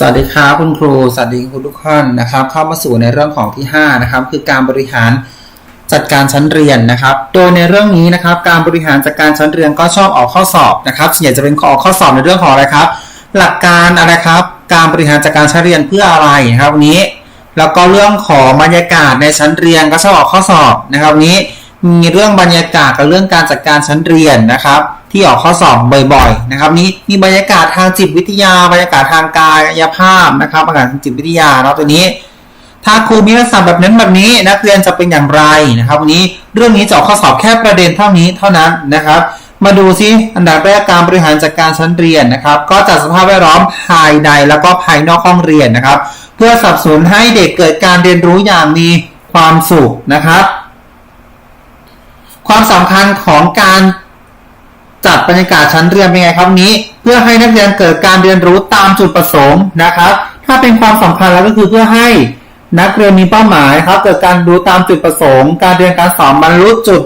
สวัสดีครับคุณครู สวัสดีคุณทุกท่านนะครับ เข้ามาสู่ในเรื่องของที่ 5 นะครับ คือการบริหารจัดการชั้นเรียนนะครับ โดยในเรื่องนี้นะครับ การบริหารจัดการชั้นเรียนก็ชอบออกข้อสอบนะครับส่วนใหญ่จะเป็นออกข้อสอบในเรื่องของอะไรครับ หลักการอะไรครับ การบริหารจัดการชั้นเรียนเพื่ออะไรนะครับวันนี้ แล้วก็เรื่องของบรรยากาศในชั้นเรียนก็ชอบออกข้อสอบนะครับวันนี้ มีเรื่องบรรยากาศกับเรื่องการจัดการชั้นเรียนนะครับ ที่ออกข้อสอบบ่อยๆนะครับนี้มีบรรยากาศทางจิตวิทยา บรรยากาศทางกายภาพนะครับบรรยากาศทางจิตวิทยาเนาะตัวนี้ ถ้าครูมีลักษณะแบบนั้นแบบนี้นักเรียนจะเป็นอย่างไรนะครับวันนี้เรื่องนี้จะออกข้อสอบแค่ประเด็นเท่านี้เท่านั้นนะครับมาดูซิอันดับแรกการบริหารจัดการชั้นเรียนนะครับ ก็จัดสภาพแวดล้อมภายในแล้วก็ภายนอกห้องเรียนนะครับ เพื่อสนับสนุนให้เด็กเกิดการเรียนรู้อย่างมีความสุขนะครับ ความสำคัญของการจัดบรรยากาศชั้นเรียนเป็นไงครับนี้ เพื่อให้นักเรียนเกิดการเรียนรู้ตามจุดประสงค์นะครับ ถ้าเป็นความสำคัญแล้วก็คือเพื่อให้นักเรียนมีเป้าหมายครับ เกิดการรู้ตามจุดประสงค์ การเรียนการสอนบรรลุจุด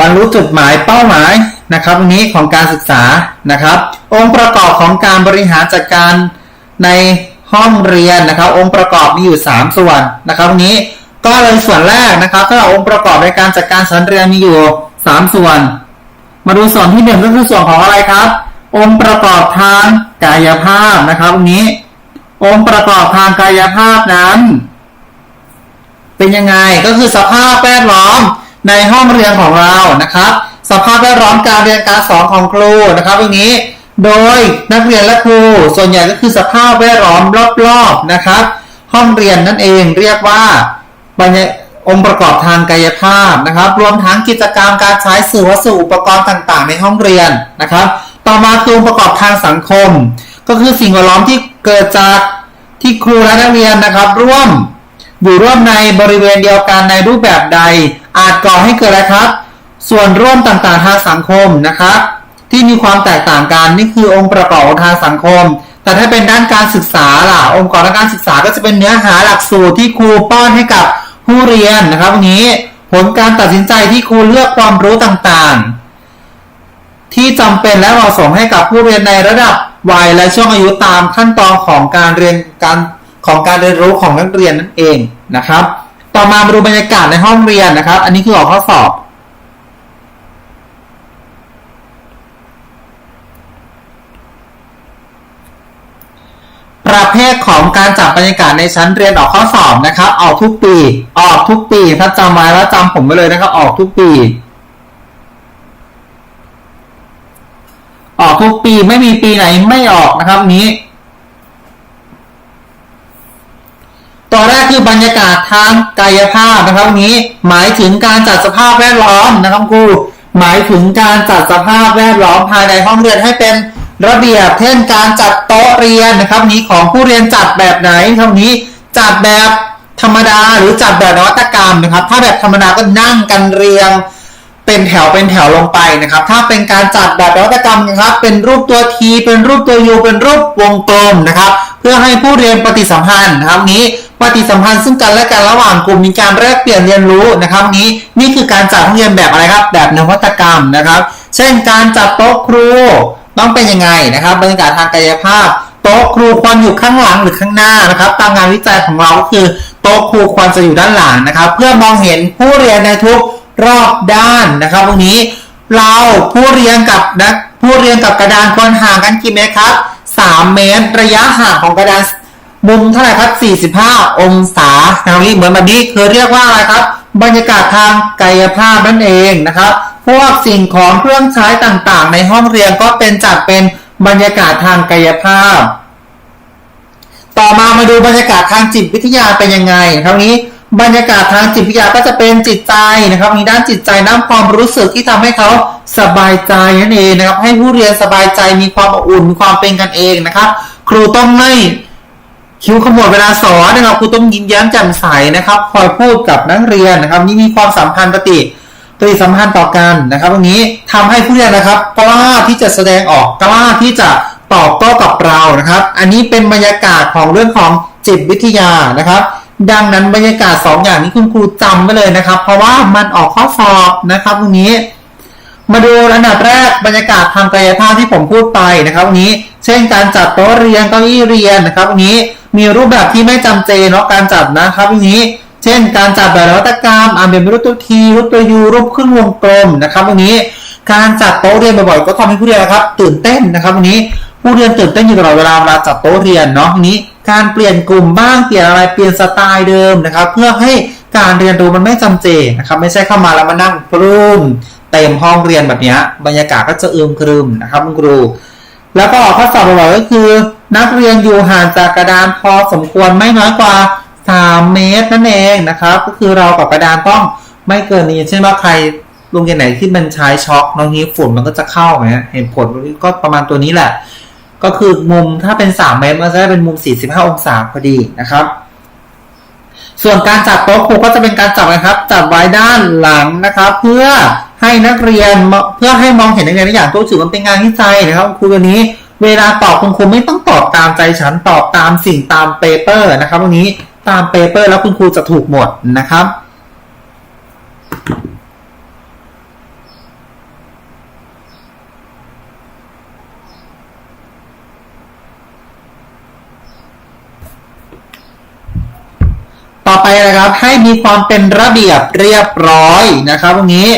บรรลุจุดหมายเป้าหมายนะครับวันนี้ของการศึกษานะครับ องค์ประกอบของการบริหารจัดการในห้องเรียนนะครับ องค์ประกอบมีอยู่ 3 ส่วนนะครับวันนี้ ก็เลยส่วนแรกนะครับก็องค์ประกอบในการจัดการชั้นเรียนมีอยู่ 3 ส่วน มาดูส่วนที่หนึ่งก็คือส่วนของอะไรครับ องค์ประกอบทางกายภาพนะครับวันนี้ องค์ประกอบทางกายภาพนั้น เป็นยังไงก็คือสภาพแวดล้อมในห้องเรียนของเรานะครับ สภาพแวดล้อมการเรียนการสอนของครูนะครับอย่างนี้ โดยนักเรียนและครูส่วนใหญ่ก็คือสภาพแวดล้อมรอบๆนะครับ ห้องเรียนนั่นเองเรียกว่า บรรยาองค์ประกอบทางกายภาพนะครับ รวมทั้งกิจกรรมการใช้สื่อวัสดุอุปกรณ์ต่าง ๆ ในห้องเรียนนะครับ ต่อมาคือองค์ประกอบทางสังคม ก็คือสิ่งแวดล้อมที่เกิดจากที่ครูและนักเรียนนะครับ ร่วมอยู่ร่วมในบริเวณเดียวกันในรูปแบบใด อาจก่อให้เกิดอะไรครับ ส่วนร่วมต่างๆทางสังคมนะครับ ที่มีความแตกต่างกันนี่คือองค์ประกอบทางสังคม แต่ถ้าเป็นด้านการศึกษาล่ะ องค์กรด้านการศึกษาก็จะเป็นเนื้อหาหลักสูตรที่ครูป้อนให้กับผู้เรียนนะครับวันนี้ผลการตัดสินใจที่ครูเลือกความรู้ต่างๆ ที่จำเป็นและเหมาะสมให้กับผู้เรียนในระดับวัยและช่วงอายุตามขั้นตอนของการเรียนการของการเรียนรู้ของนักเรียนนั่นเองนะครับ ต่อมามาดูบรรยากาศในห้องเรียนนะครับ อันนี้คือออกข้อสอบ ประเภทของการจัดบรรยากาศในชั้นเรียนออกข้อสอบนะครับ ออกทุกปี ออกทุกปี ถ้าจำไว้แล้วจำผมไว้เลยนะครับ ออกทุกปี ออกทุกปีไม่มีปีไหนไม่ออกนะครับนี้ตัวแรกคือบรรยากาศทางกายภาพนะครับนี้ หมายถึงการจัดสภาพแวดล้อมนะครับครูหมายถึงการจัดสภาพแวดล้อมภายในห้องเรียนให้เป็น ระเบียบเช่นการจัดโต๊ะเรียนนะครับ นี้ของผู้เรียนจัดแบบไหนเท่านี้จัดแบบธรรมดาหรือจัดแบบนวัตกรรมนะครับ ถ้าแบบธรรมดาก็นั่งกันเรียง เป็นแถวเป็นแถวลงไปนะครับ ถ้าเป็นการจัดแบบนวัตกรรมนะครับ เป็นรูปตัวทีเป็นรูปตัวยูเป็นรูปวงกลมนะครับ เพื่อให้ผู้เรียนปฏิสัมพันธ์นะครับนี้ปฏิสัมพันธ์ซึ่งกันและกันระหว่างกลุ่มมีการแลกเปลี่ยนเรียนรู้นะครับ นี้นี่คือการจัดห้องเรียนแบบอะไรครับ แบบนวัตกรรมนะครับ เช่นการจัดโต๊ะครู ต้องเป็นยังไงนะครับบรรยากาศทางกายภาพโต๊ะครูควรอยู่ข้างหลังหรือข้างหน้านะครับ ตามงานวิจัยของเราก็คือโต๊ะครูควรจะอยู่ด้านหลังนะครับ เพื่อมองเห็นผู้เรียนในทุกรอบด้านนะครับตรงนี้เราผู้เรียนกับนักผู้เรียนกับกระดานควรห่างกันกี่เมตรครับ 3 เมตร ระยะห่างของกระดานมุมเท่าไหร่ครับ 45 องศานะครับนี่เหมือนแบบนี้คือเรียกว่าอะไรครับ บรรยากาศทางกายภาพนั่นเองนะครับ พวกสิ่งของเครื่องใช้ต่างๆ ในห้องเรียนก็เป็นจัดเป็นบรรยากาศทางกายภาพ ต่อมามาดูบรรยากาศทางจิตวิทยาเป็นยังไงคราวนี้บรรยากาศทางจิตวิทยาก็จะเป็นจิตใจนะครับ มีด้านจิตใจน้ำความรู้สึกที่ทำให้เขาสบายใจนั่นเองนะครับ ให้ผู้เรียนสบายใจมีความอบอุ่นมีความเป็นกันเองนะครับ ครูต้องไม่คิ้วขมวดเวลาสอนนะครับครูต้องยิ้มแย้มแจ่มใสนะครับ คอยพูดกับนักเรียนนะครับ นี่มีความสัมพันธ์ปฏิ ปฏิสัมพันธ์ต่อกันนะครับตรงนี้ทำให้ผู้เรียนนะครับ กล้าที่จะแสดงออกกล้าที่จะตอบโต้กับเรานะครับ อันนี้เป็นบรรยากาศของเรื่องของจิตวิทยานะครับ ดังนั้นบรรยากาศ 2 อย่างนี้คุณครูจำไว้เลยนะครับ เพราะว่ามันออกข้อสอบนะครับตรงนี้ มาดูระดับแรกบรรยากาศทางกายภาพที่ผมพูดไปนะครับวันนี้ เช่นการจัดโต๊ะเรียนเก้าอี้เรียนนะครับวันนี้มีรูปแบบที่ไม่จำเจเนาะการจัดนะครับวันนี้ เช่น การจัดแบบนวัตกรรมอ่านเป็นรูปตัวทีรูปตัวยูรูปครึ่งวงกลมนะครับวันนี้การจัดโต๊ะเรียนบ่อยๆก็ทำให้ผู้เรียนนะครับ ตื่นเต้นนะครับวันนี้ผู้เรียนตื่นเต้นอยู่ตลอดเวลาเวลาจัดโต๊ะเรียนเนาะวันนี้ การเปลี่ยนกลุ่มบ้างเปลี่ยนอะไรเปลี่ยนสไตล์เดิมนะครับ เพื่อให้การเรียนรู้มันไม่จำเจนะครับ ไม่ใช่เข้ามาแล้วมานั่งปรุมเต็มห้องเรียนแบบนี้บรรยากาศก็จะอึมครึมนะครับคุณครู แล้วก็ข้อสอบบ่อยๆก็คือ นักเรียนอยู่ห่างจากกระดานพอสมควรไม่น้อยกว่า 3 เมตรนั่นเองนะครับ ก็คือเรากับกระดานต้องไม่เกินนี้เช่นว่าใครโรงเรียนไหนที่มันใช้ช็อคน้องนี้ฝุ่นมันก็จะเข้าไหมเห็นผลก็ประมาณตัวนี้แหละ ก็คือมุมถ้าเป็น 3 เมตรมันจะได้เป็นมุม 45 องศาพอดีนะครับ ส่วนการจัดโต๊ะครูก็จะเป็นการจัดนะครับ จัดไว้ด้านหลังนะครับ เพื่อให้นักเรียนเพื่อให้มองเห็นนักเรียนได้อย่างตัวถือมันเป็นงานวิจัยนะครับครูตัวนี้ เวลาตอบคุณครูไม่ต้องตอบตามใจฉันตอบตามสิ่งตามเปเปอร์นะครับตรงนี้ ตามเปเปอร์แล้วคุณครูจะถูกหมดนะครับ ต่อไปนะครับให้มีความเป็นระเบียบเรียบร้อยนะครับตรงนี้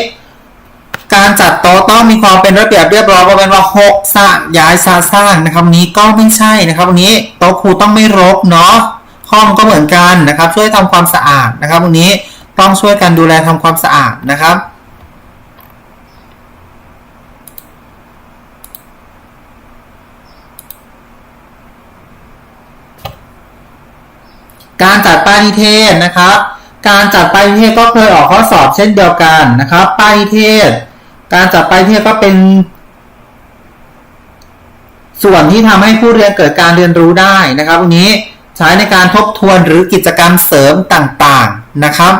การจัดโต๊ะต้องมีความเป็นระเบียบเรียบร้อยเพราะเป็นว่าหกสะย้ายซาสร้างนะครับนนี้ก็ไม่ใช่นะครับวันนี้โต๊ะครูต้องไม่รกเนาะ ห้องก็เหมือนกันนะครับ ช่วยทำความสะอาดนะครับวันนี้ต้องช่วยกันดูแลทำความสะอาดนะครับการจัดป้ายนิเทศนะครับ การจัดป้ายนิเทศก็เคยออกข้อสอบเช่นเดียวกันนะครับ ป้ายนิเทศ การจัดป้ายนิเทศก็เป็น ส่วนที่ทำให้ผู้เรียนเกิดการเรียนรู้ได้นะครับวันนี้ ใช้ในการทบทวนหรือกิจกรรมเสริมต่างๆนะครับ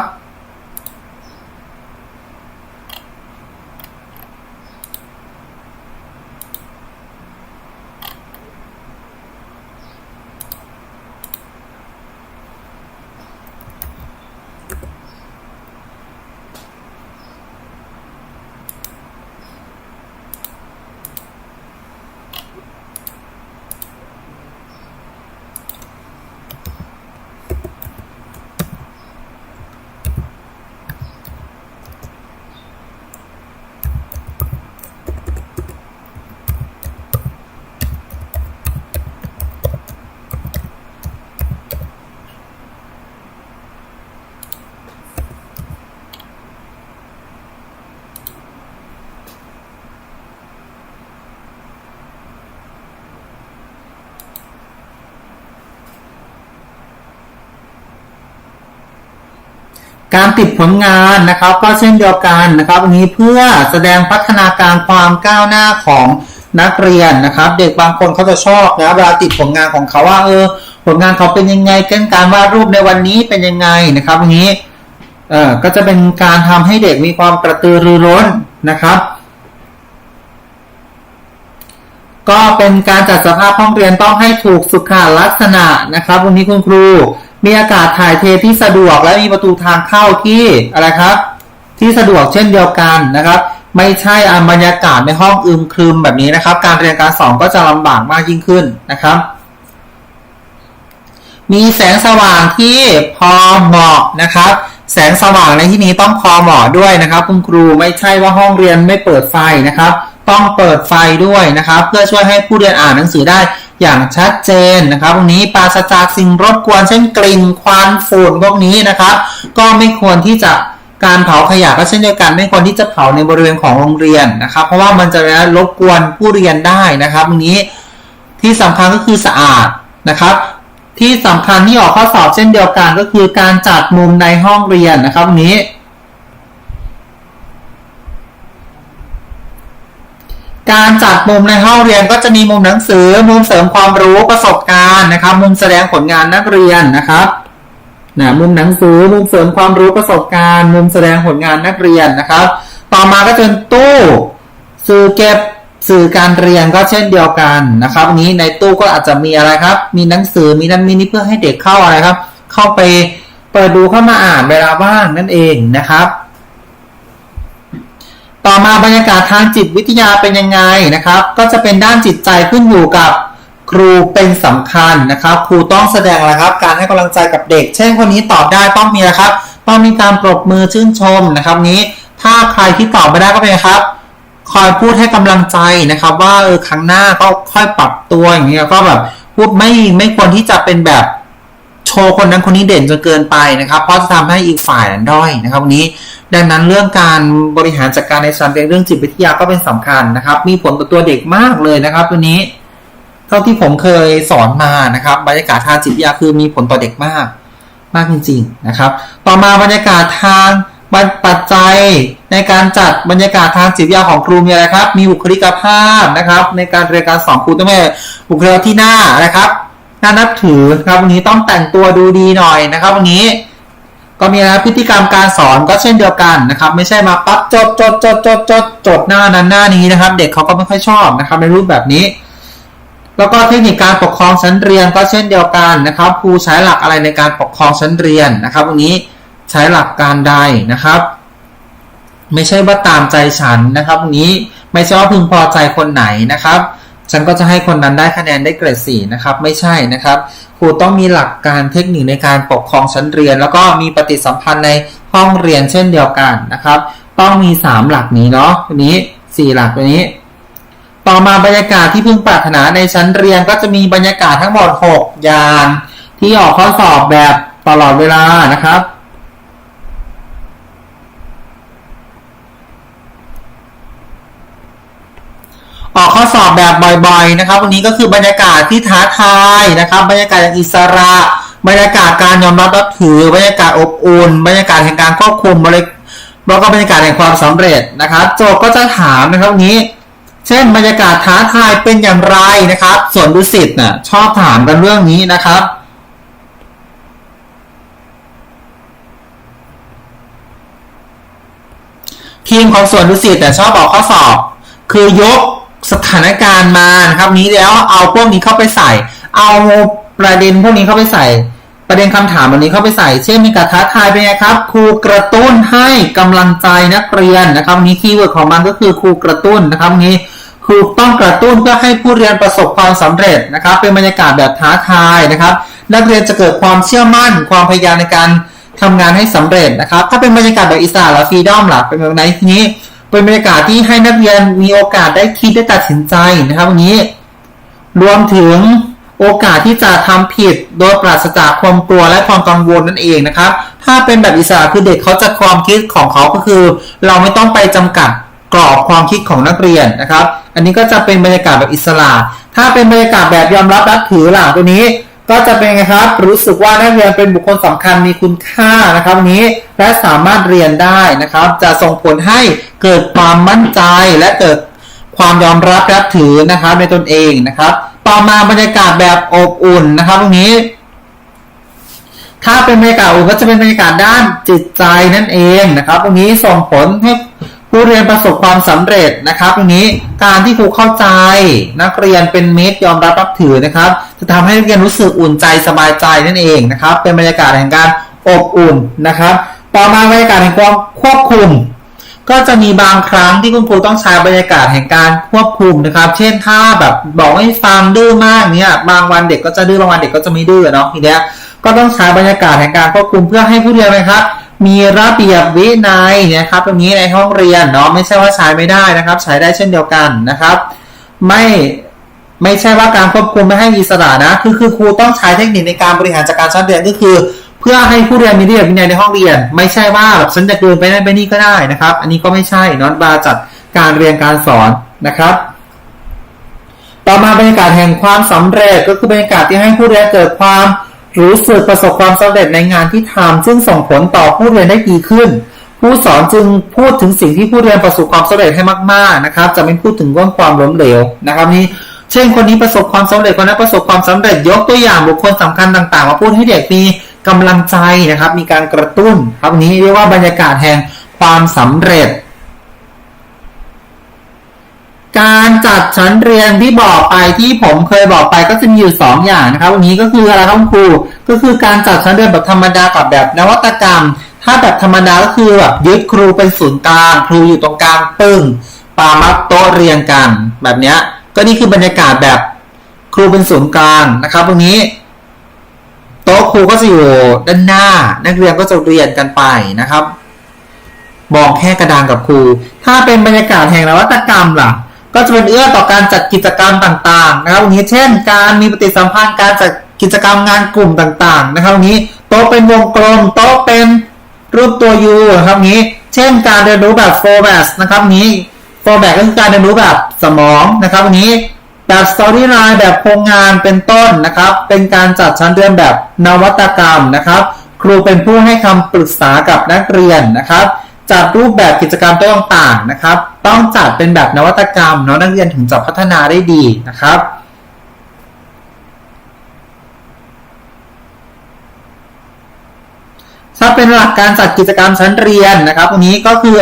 การติดผลงานนะครับ ก็เช่นเดียวกันนะครับวันนี้เพื่อแสดงพัฒนาการความก้าวหน้าของนักเรียนนะครับ เด็กบางคนเขาจะชอบนะเวลาติดผลงานของเขาว่าเออ ผลงานเขาเป็นยังไงเก้นการวาดรูปในวันนี้เป็นยังไงนะครับวันนี้เออก็จะเป็นการทำให้เด็กมีความกระตือรือร้นนะครับก็เป็นการจัดสภาพห้องเรียนต้องให้ถูกสุขลักษณะนะครับ วันนี้คุณครู มีอากาศถ่ายเทที่สะดวกและมีประตูทางเข้าที่อะไรครับ ที่สะดวกเช่นเดียวกันนะครับ ไม่ใช่อาบรรยากาศในห้องอึมครึมแบบนี้นะครับ การเรียนการสอนก็จะลำบากมากยิ่งขึ้นนะครับ มีแสงสว่างที่พอเหมาะนะครับ แสงสว่างในที่นี้ต้องพอเหมาะด้วยนะครับ คุณครูไม่ใช่ว่าห้องเรียนไม่เปิดไฟนะครับ ต้องเปิดไฟด้วยนะครับ เพื่อช่วยให้ผู้เรียนอ่านหนังสือได้อย่างชัดเจนนะครับวันนี้ปราศจากสิ่งรบกวนเช่นกลิ่นควันฝุ่นพวกนี้นะครับ ก็ไม่ควรที่จะการเผาขยะก็เช่นเดียวกันไม่ควรที่จะเผาในบริเวณของโรงเรียนนะครับ เพราะว่ามันจะรบกวนผู้เรียนได้นะครับวันนี้ที่สำคัญก็คือสะอาดนะครับ ที่สำคัญที่ออกข้อสอบเช่นเดียวกันก็คือการจัดมุมในห้องเรียนนะครับวันนี้ การจัดมุมในห้องเรียนก็จะมีมุมหนังสือ มุมเสริมความรู้ประสบการณ์นะครับ มุมแสดงผลงานนักเรียนนะครับนะมุมหนังสือมุมเสริมความรู้ประสบการณ์ มุมแสดงผลงานนักเรียนนะครับ ต่อมาก็จะเป็นตู้สื่อเก็บสื่อการเรียนก็เช่นเดียวกันนะครับนนี้ในตู้ก็อาจจะมีอะไรครับ มีหนังสือมีนั่นมีนี่เพื่อให้เด็กเข้าอะไรครับ เข้าไปเปิดดูเข้ามาอ่านเวลาว่างนั่นเองนะครับ ต่อมาบรรยากาศทางจิตวิทยาเป็นยังไงนะครับ ก็จะเป็นด้านจิตใจขึ้นอยู่กับครูเป็นสำคัญนะครับ ครูต้องแสดงอะครับ การให้กำลังใจกับเด็ก เช่นคนนี้ตอบได้ต้องมีนะครับ ต้องมีการปรบมือชื่นชมนะครับนี้ ถ้าใครที่ตอบไม่ได้ก็เป็นครับ คอยพูดให้กำลังใจนะครับ ว่าเออครั้งหน้าก็ค่อยปรับตัวอย่างเงี้ยก็แบบพูดไม่ไม่ควรที่จะเป็นแบบโชว์คนนั้นคนนี้เด่นจนเกินไปนะครับ เพราะจะทำให้อีกฝ่ายนั้นด้อยนะครับวันนี้ ดังนั้นเรื่องการบริหารจัดการในชั้นเรียนเรื่องจิตวิทยาก็เป็นสำคัญนะครับ มีผลต่อตัวเด็กมากเลยนะครับตัวนี้ เท่าที่ผมเคยสอนมานะครับบรรยากาศทางจิตวิทยาคือมีผลต่อเด็กมาก มากจริง ๆนะครับ ต่อมาบรรยากาศทางปัจจัยในการจัดบรรยากาศทางจิตวิทยาของครูมีอะไรครับ มีบุคลิกภาพนะครับ ในการเรียนการสอนครูต้องมีบุคลิกที่หน้านะครับน่านับถือครับวันนี้ต้องแต่งตัวดูดีหน่อยนะครับวันนี้ ก็มีนะพฤติกรรมการสอนก็เช่นเดียวกันนะครับ ไม่ใช่มาปั๊บจดจดจดจดจดจดหน้านั้นหน้านี้นะครับ เด็กเขาก็ไม่ค่อยชอบนะครับในรูปแบบนี้ แล้วก็เทคนิคการปกครองชั้นเรียนก็เช่นเดียวกันนะครับครูใช้หลักอะไรในการปกครองชั้นเรียนนะครับวันนี้ใช้หลักการใดนะครับ ไม่ใช่ว่าตามใจฉันนะครับวันนี้ไม่ใช่ว่าพึงพอใจคนไหนนะครับ ฉันก็จะให้คนนั้นได้คะแนนได้เกรดสี่นะครับ ไม่ใช่นะครับ ครูต้องมีหลักการเทคนิคในการปกครองชั้นเรียน แล้วก็มีปฏิสัมพันธ์ในห้องเรียนเช่นเดียวกันนะครับ ต้องมี 3 หลักนี้เนาะตัวนี้ 4 หลักตัวนี้ ต่อมาบรรยากาศที่พึงปรารถนาในชั้นเรียนก็จะมีบรรยากาศทั้งหมด 6 อย่าง ที่ออกข้อสอบแบบตลอดเวลานะครับ ออกข้อสอบแบบบ่อยๆนะครับ วันนี้ก็คือบรรยากาศที่ท้าทายนะครับ บรรยากาศอย่างอิสระ บรรยากาศการยอมรับรับถือ บรรยากาศอบอุ่น บรรยากาศแห่งการควบคุมบริแล้วก็บรรยากาศแห่งความสำเร็จนะครับ โจก็จะถามนะครับวันนี้ เช่น บรรยากาศท้าทายเป็นอย่างไรนะครับ ส่วนดุสิตน่ะชอบถามกันเรื่องนี้นะครับทีมของส่วนดุสิตแต่ชอบออกข้อสอบ คือยก สถานการณ์มานะครับนี้แล้วเอาพวกนี้เข้าไปใส่ เอาประเด็นพวกนี้เข้าไปใส่ ประเด็นคำถามวันนี้เข้าไปใส่ เช่นมีการท้าทายเป็นไงครับ ครูกระตุ้นให้กำลังใจนักเรียนนะครับวันนี้คีย์เวิร์ดของมันก็คือครูกระตุ้นนะครับนี้ครูต้องกระตุ้นเพื่อให้ผู้เรียนประสบความสำเร็จนะครับ เป็นบรรยากาศแบบท้าทายนะครับ นักเรียนจะเกิดความเชื่อมั่น ความพยายามในการทำงานให้สำเร็จนะครับ ถ้าเป็นบรรยากาศแบบอิสระหรือฟรีดอมล่ะเป็นแบบไหนทีนี้ เป็นบรรยากาศที่ให้นักเรียนมีโอกาสได้คิดได้ตัดสินใจนะครับวันนี้ รวมถึงโอกาสที่จะทำผิดโดยปราศจากความกลัวและความกังวลนั่นเองนะครับ ถ้าเป็นแบบอิสระคือเด็กเขาจะความคิดของเขาก็คือ เราไม่ต้องไปจำกัดกรอบความคิดของนักเรียนนะครับ อันนี้ก็จะเป็นบรรยากาศแบบอิสระ ถ้าเป็นบรรยากาศแบบยอมรับรับถือหล่ะตัวนี้ ก็จะเป็นไงครับ รู้สึกว่านักเรียนเป็นบุคคลสำคัญมีคุณค่านะครับนนี้และสามารถเรียนได้นะครับ จะส่งผลให้เกิดความมั่นใจและเกิดความยอมรับรับถือนะครับในตนเองนะครับ ต่อมาบรรยากาศแบบอบอุ่นนะครับตรงนี้ ถ้าเป็นบรรยากาศอุ่นก็จะเป็นบรรยากาศด้านจิตใจนั่นเองนะครับตรงนี้ส่งผลให้ ผู้เรียนประสบความสำเร็จนะครับตรงนี้การที่ครูเข้าใจ นักเรียนเป็นมิตรยอมรับรับถือนะครับ จะทำให้นักเรียนรู้สึกอุ่นใจสบายใจนั่นเองนะครับ เป็นบรรยากาศแห่งการอบอุ่นนะครับ ต่อมาบรรยากาศแห่งความควบคุม ก็จะมีบางครั้งที่คุณครูต้องใช้บรรยากาศแห่งการควบคุมนะครับ เช่นถ้าแบบบอกให้ฟังดื้อมากเนี่ยบางวันเด็กก็จะดื้อบางวันเด็กก็จะไม่ดื้อเนาะทีเนี้ยก็ต้องใช้บรรยากาศแห่งการควบคุมเพื่อให้ผู้เรียนนะครับ มีระเบียบวินัยนะครับ ตรงนี้ในห้องเรียนเนาะไม่ใช่ว่าใช้ไม่ได้นะครับ ใช้ได้เช่นเดียวกันนะครับ ไม่ไม่ใช่ว่าการควบคุมไม่ให้มีอิสระนะคือคือครูต้องใช้เทคนิคในการบริหารจัดการชั้นเรียนก็คือ เพื่อให้ผู้เรียนมีระเบียบวินัยในห้องเรียน ไม่ใช่ว่าแบบฉันจะเดินไปนั่นไปนี่ก็ได้นะครับ อันนี้ก็ไม่ใช่นอนบาจัดการเรียนการสอนนะครับ ต่อมาบรรยากาศแห่งความสำเร็จก็คือบรรยากาศที่ให้ผู้เรียนเกิดความ รู้สึกประสบความสำเร็จในงานที่ทำซึ่งส่งผลต่อผู้เรียนได้ดีขึ้น ผู้สอนจึงพูดถึงสิ่งที่ผู้เรียนประสบความสำเร็จให้มากๆนะครับ จะไม่พูดถึงเรื่องความล้มเหลวนะครับนี่เช่นคนนี้ประสบความสำเร็จคนนั้นประสบความสำเร็จยกตัวอย่างบุคคลสำคัญต่างๆ มาพูดให้เด็กมีกำลังใจนะครับ มีการกระตุ้นครับนี้เรียกว่าบรรยากาศแห่งความสำเร็จ การจัดชั้นเรียนที่บอกไปที่ผมเคยบอกไปก็จะมีอยู่สองอย่างนะครับ วันนี้ก็คืออะไรครับครู ก็คือการจัดชั้นเรียนแบบธรรมดากับแบบนวัตกรรม ถ้าแบบธรรมดาก็คือแบบยึดครูเป็นศูนย์กลาง ครูอยู่ตรงกลางปึ้งปามัดโต๊ะเรียงกัน แบบนี้ก็นี่คือบรรยากาศแบบครูเป็นศูนย์กลางนะครับตรงนี้ โต๊ะครูก็จะอยู่ด้านหน้า นักเรียนก็จะเรียนกันไปนะครับมองแค่กระดานกับครู ถ้าเป็นบรรยากาศแห่งนวัตกรรมล่ะ ก็จะเป็นเอื้อต่อการจัดกิจกรรมต่างๆนะครับวันนี้เช่น การมีปฏิสัมพันธ์การจัดกิจกรรมงานกลุ่มต่างๆนะครับวันนี้โต๊ะเป็นวงกลมโต๊ะเป็นรูปตัวยูนะครับนี้ เช่นการเรียนรู้แบบโฟร์แบสนะครับนี้โฟร์แบสก็คือการเรียนรู้แบบสมองนะครับนนี้แบบสตอรี่ไลน์แบบโครงงานเป็นต้นนะครับ เป็นการจัดชั้นเรียนแบบนวัตกรรมนะครับ ครูเป็นผู้ให้คำปรึกษากับนักเรียนนะครับ จัดรูปแบบกิจกรรมต่างๆนะครับ ต้องจัดเป็นแบบนวัตกรรมเนาะนักเรียนถึงจะพัฒนาได้ดีนะครับถ้าเป็นหลักการจัดกิจกรรมชั้นเรียนนะครับวันนี้ก็คือ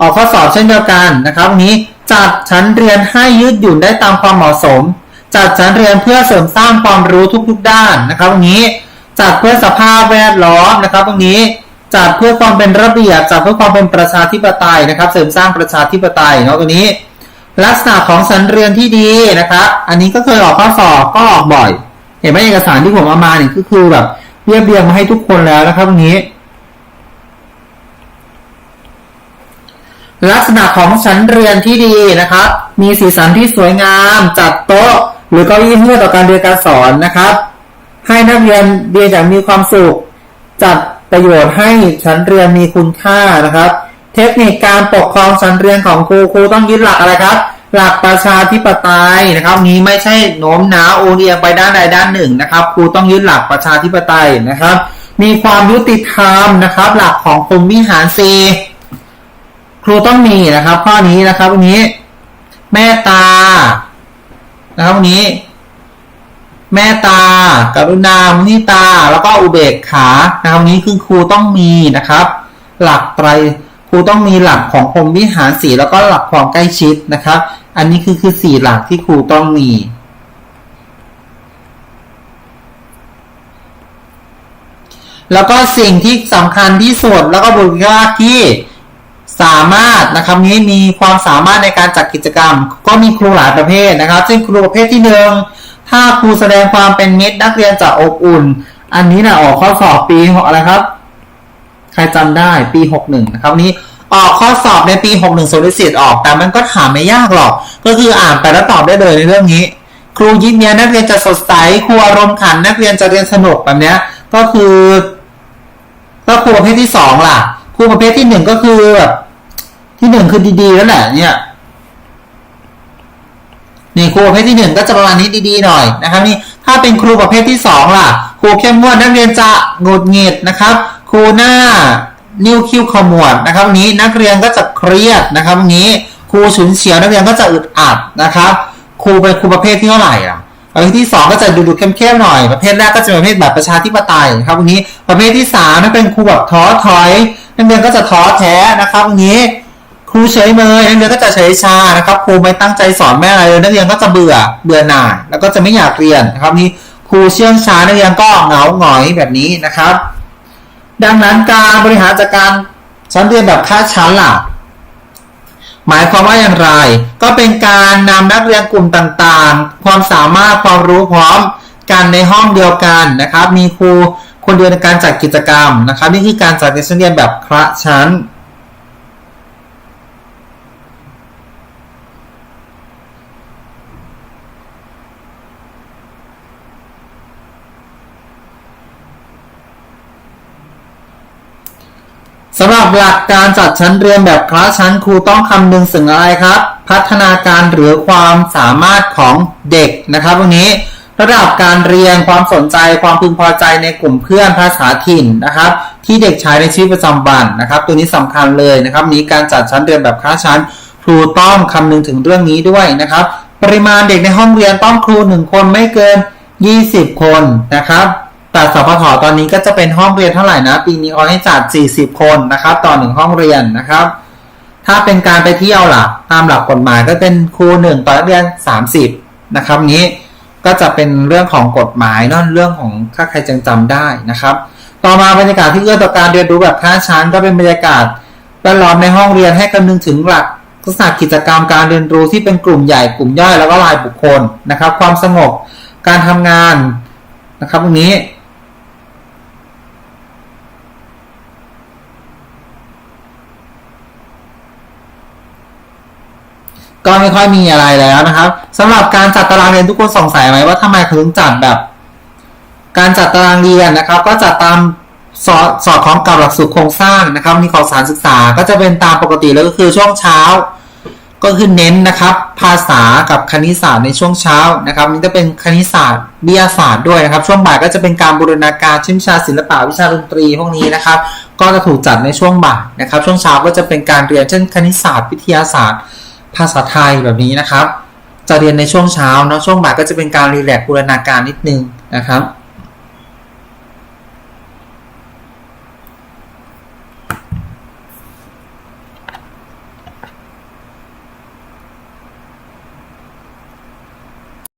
ออกข้อสอบเช่นเดียวกันนะครับวันนี้จัดชั้นเรียนให้ยืดหยุ่นได้ตามความเหมาะสม จัดชั้นเรียนเพื่อเสริมสร้างความรู้ทุกๆด้านนะครับวันนี้จัดเพื่อสภาพแวดล้อมนะครับตรงนี้ จัดเพื่อความเป็นระเบียบจัดเพื่อความเป็นประชาธิปไตยนะครับ เสริมสร้างประชาธิปไตยเนาะตรงนี้ ลักษณะของชั้นเรียนที่ดีนะครับ อันนี้ก็เคยออกข้อสอบก็ออกบ่อย เห็นไหมเอกสารที่ผมเอามาเนี่ยก็คือแบบเรียบเรียงมาให้ทุกคนแล้วนะครับตรงนี้ ลักษณะของชั้นเรียนที่ดีนะครับ มีสีสันที่สวยงาม จัดโต๊ะ หรือเก้าอี้เพื่อต่อการเรียนการสอนนะครับ ให้นักเรียนเรียนอย่างมีความสุข จัด ประโยชน์ให้ชั้นเรียนมีคุณค่านะครับ เทคนิคการปกครองชั้นเรียนของครูครูต้องยึดหลักอะไรครับ หลักประชาธิปไตยนะครับ นี้ไม่ใช่โน้มน้าวโอเอียงไปด้านใดด้านหนึ่งนะครับครูต้องยึดหลักประชาธิปไตยนะครับ มีความยุติธรรมนะครับ หลักของพรมวิหารสีครูต้องมีนะครับ ข้อนี้นะครับวันนี้ แม่ตานะครับวันนี้ แม่ตา กรุณามุนิตา แล้วก็อุเบกขานะครับนี้คือครูต้องมีนะครับ หลักไตรครูต้องมีหลักของพรมวิหารสีแล้วก็หลักความใกล้ชิดนะครับ อันนี้คือคือสี่หลักที่ครูต้องมีแล้วก็สิ่งที่สำคัญที่สุดแล้วก็บุคลากรที่สามารถนะครับนี้มีความสามารถในการจัดกิจกรรม ก็มีครูหลายประเภทนะครับ ซึ่งครูประเภทที่หนึ่ง ถ้าครูแสดงความเป็นมิตรนักเรียนจะอบอุ่น อันนี้นะออกข้อสอบปีอะไรครับ ใครจำได้ปี61นะครับนี้ออกข้อสอบในปี61โซลิสิตออก แต่มันก็ถามไม่ยากหรอก ก็คืออ่านไปแล้วตอบได้เลยในเรื่องนี้ ครูยิ้มแย้มนักเรียนจะสดใสครูอารมณ์ขันนักเรียนจะเรียนสนุกแบบเนี้ยก็คือก็ครูประเภทที่สองล่ะครูประเภทที่หนึ่งก็คือแบบที่หนึ่งคือดีๆแล้วแหละเนี่ย นี่ครูประเภทที่หนึ่งก็จะประมาณนี้ดีๆหน่อยนะครับนี่ถ้าเป็นครูประเภทที่สองล่ะ ครูเข้มงวดนักเรียนจะหงุดหงิดนะครับ ครูหน้านิ้วคิ้วขมวดนะครับนี้นักเรียนก็จะเครียดนะครับนี้ครูฉุนเฉียวนักเรียนก็จะอึดอัดนะครับครูเป็นครูประเภทที่เท่าไหร่อะประเภทที่สองก็จะดูดูเข้มๆหน่อย ประเภทแรกก็จะเป็นประเภทแบบประชาธิปไตยนะครับวันนี้ประเภทที่สามนั่นเป็นครูแบบท้อถอยนักเรียนก็จะท้อแท้นะครับวันนี้ ครูเฉยเมยนักเรียนก็จะเฉยชานะครับครูไม่ตั้งใจสอนแม่อะไรเลยนักเรียนก็จะเบื่อเบื่อหน่ายแล้วก็จะไม่อยากเรียนนะครับนี่ครูเชื่องช้านักเรียนก็เหงาหงอยแบบนี้นะครับ ดังนั้นการบริหารจัดการชั้นเรียนแบบค่าชั้นล่ะหมายความว่าอย่างไร ก็เป็นการนำนักเรียนกลุ่มต่างๆ ความสามารถความรู้พร้อมกันในห้องเดียวกันนะครับ มีครูคนเดียวในการจัดกิจกรรมนะครับ นี่คือการจัดชั้นเรียนแบบคละชั้น สำหรับหลักการจัดชั้นเรียนแบบคลาสชั้นครูต้องคำนึงถึงอะไรครับ พัฒนาการหรือความสามารถของเด็กนะครับตรงนี้ ระดับการเรียนความสนใจความพึงพอใจในกลุ่มเพื่อนภาษาถิ่นนะครับ ที่เด็กใช้ในชีวิตประจำวันนะครับ ตัวนี้สำคัญเลยนะครับนี้การจัดชั้นเรียนแบบคลาสชั้น ครูต้องคำนึงถึงเรื่องนี้ด้วยนะครับ ปริมาณเด็กในห้องเรียนต้องครูหนึ่งคนไม่เกิน 20 คนนะครับ แต่สพทตอนนี้ก็จะเป็นห้องเรียนเท่าไหร่นะ ปีนี้เขาให้จัด 40 คนนะครับ ต่อหนึ่งห้องเรียนนะครับ ถ้าเป็นการไปเที่ยวล่ะ ตามหลักกฎหมายก็เป็นครูหนึ่งต่อนักเรียน 30 นะครับนี้ก็จะเป็นเรื่องของกฎหมายนั่นเรื่องของถ้าใครจังจำได้นะครับ ต่อมาบรรยากาศที่เอื้อต่อการเรียนรู้แบบค่าชั้นก็เป็นบรรยากาศแวดล้อมในห้องเรียนให้คำนึงถึงหลักลักษณะกิจกรรมการเรียนรู้ที่เป็นกลุ่มใหญ่กลุ่มย่อยแล้วก็รายบุคคลนะครับ ความสงบการทำงานนะครับตรงนี้ ก็ไม่ค่อยมีอะไรแล้วนะครับสำหรับการจัดตารางเรียนทุกคนสงสัยไหมว่าทำไมเขาถึงจัดแบบ การจัดตารางเรียนนะครับ ก็จัดตามสอดสอดคล้องกับหลักสูตรโครงสร้างนะครับมีของสารศึกษาก็จะเป็นตามปกติแล้วก็คือช่วงเช้า ก็คือเน้นนะครับ ภาษากับคณิตศาสตร์ในช่วงเช้านะครับนี่จะเป็นคณิตศาสตร์วิทยาศาสตร์ด้วยนะครับ ช่วงบ่ายก็จะเป็นการบูรณาการเช่นชาศิลปะวิชาดนตรีพวกนี้นะครับ ก็จะถูกจัดในช่วงบ่ายนะครับ ช่วงเช้าก็จะเป็นการเรียนเช่นคณิตศาสตร์วิทยาศาสตร์ ภาษาไทยแบบนี้นะครับ จะเรียนในช่วงเช้าเนาะช่วงบ่ายก็จะเป็นการรีแลกซ์บูรณาการนิดนึงนะครับ